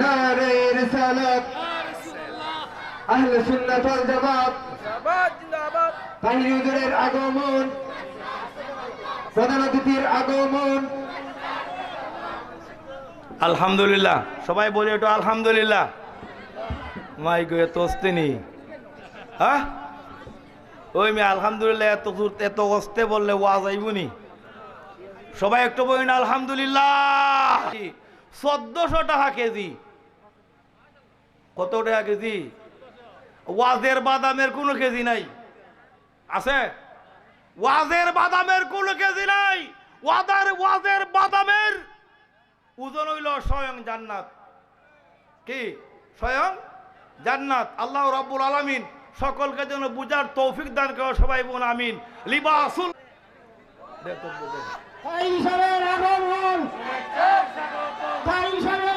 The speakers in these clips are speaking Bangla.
নারে রিসালাত আহলে সুন্নাত ওয়াল জামাত। জিন্দাবাদ জিন্দাবাদ। তাহির হুজুরের আগমন। প্রধান অতিথির আগমন। আলহামদুলিল্লাহ। সবাই বলে একটু আলহামদুলিল্লাহ। মাই গো এত অস্তিনি হ্যাঁ? ওই মেয়ে আলহামদুলিল্লাহ এত দূর এত অস্তে বললে ওয়াজ আইবনি। সবাই একটু বলেন আলহামদুলিল্লাহ। চোদ্দশো টাকা কেজি। কত টাকা কেজি? ওয়াজের বাদামের কোনো কেজি নাই। আছে? ওয়াজের বাদামের কোনো কেজি নাই। ওয়াদার, ওয়াজের বাদামের ওজন হইল স্বয়ং জান্নাত। কি? স্বয়ং জান্নাত। আল্লাহ রাব্বুল আলামিন সকলকে যেন বুঝার তৌফিক দান করে সবাই বোন আমিন। লিবাসুল তাইসারের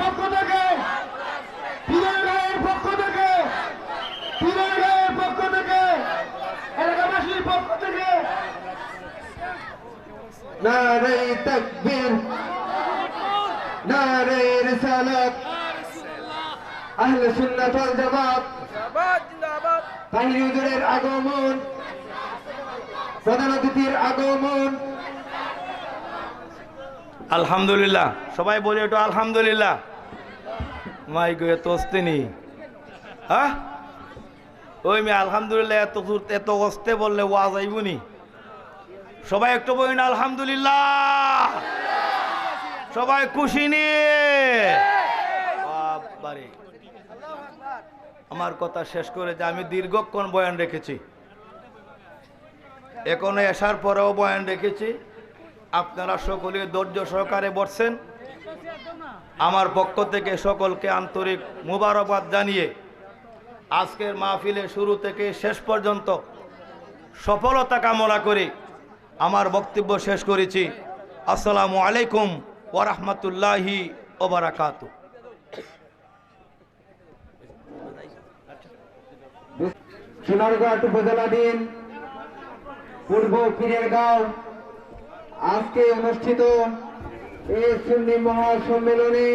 পক্ষ থেকে, পীরের পক্ষ থেকে, পীরের পক্ষ থেকে, এলাকাবাসীর পক্ষ থেকে। নারে তাকবীর নারে রিসালাত আহলে সুন্নাত ওয়াল জামাত জিন্দাবাদ আগমন, প্রধান অতিথির আগমন আলহামদুলিল্লাহ। সবাই বলে একটু আলহামদুলিল্লাহ। মাই গো, এত অস্তিনি হ্যাঁ? ওই মেয়ে, আলহামদুলিল্লাহ, এত দূর এত অস্তে বললে ওয়াজ আইবনি। সবাই একটু বলেন, আলহামদুলিল্লাহ। সবাই খুশি বাবারে। আমার কথা শেষ করে যে আমি দীর্ঘক্ষণ বয়ান রেখেছি। এখনও আসার পরেও বয়ান রেখেছি। আপনারা সকলে ধৈর্য সহকারে বসছেন। আমার পক্ষ থেকে সকলকে আন্তরিক মুবারকবাদ জানিয়ে আজকের মাহফিলে শুরু থেকে শেষ পর্যন্ত সফলতা কামনা করে আমার বক্তব্য শেষ করেছি। আসসালামু আলাইকুম ওরহমতুল্লাহি ওবরাকাতু সোনারঘাট উপজেলাধীন পূর্ব পীরেরগাঁও আজকে অনুষ্ঠিত এই সুন্নি মহাসম্মেলনে